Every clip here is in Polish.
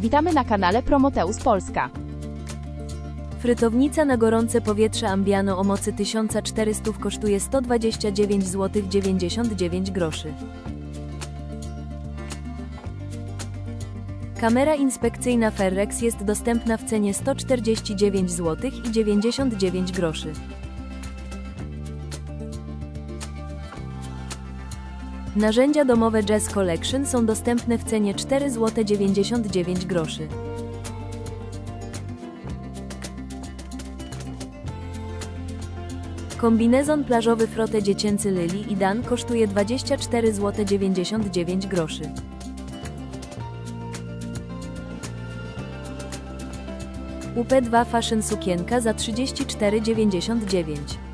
Witamy na kanale Promoteus Polska. Frytownica na gorące powietrze Ambiano o mocy 1400 kosztuje 129 zł 99 groszy. Kamera inspekcyjna Ferrex jest dostępna w cenie 149 zł i 99 groszy. Narzędzia domowe Jazz Collection są dostępne w cenie 4 zł 99 groszy. Kombinezon plażowy Frote dziecięcy Lily i Dan kosztuje 24 zł 99 groszy. UP2 Fashion sukienka za 34,99.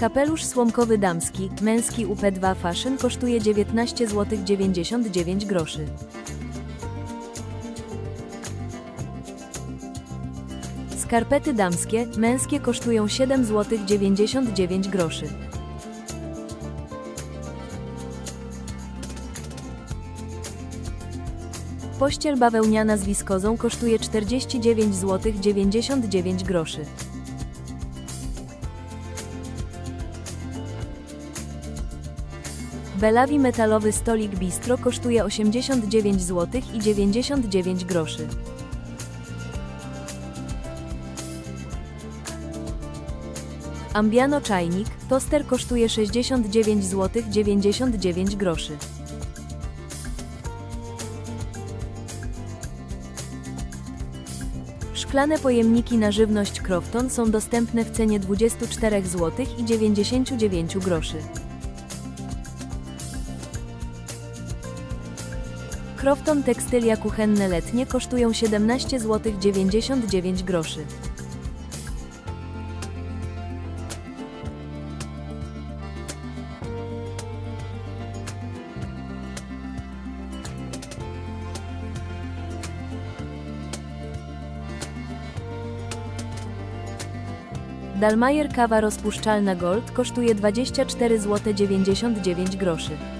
Kapelusz słomkowy damski, męski UP2 Fashion kosztuje 19 zł 99 groszy. Skarpety damskie, męskie kosztują 7 zł 99 groszy. Pościel bawełniana z wiskozą kosztuje 49 zł 99 groszy. Belawi metalowy stolik bistro kosztuje 89 zł i 99 groszy. Ambiano czajnik, toster kosztuje 69 zł 99 groszy. Szklane pojemniki na żywność Crofton są dostępne w cenie 24 zł i 99 groszy. Crofton tekstylia kuchenne letnie kosztują 17 zł 99 groszy. Dalmajer kawa rozpuszczalna Gold kosztuje 24 zł 99 groszy.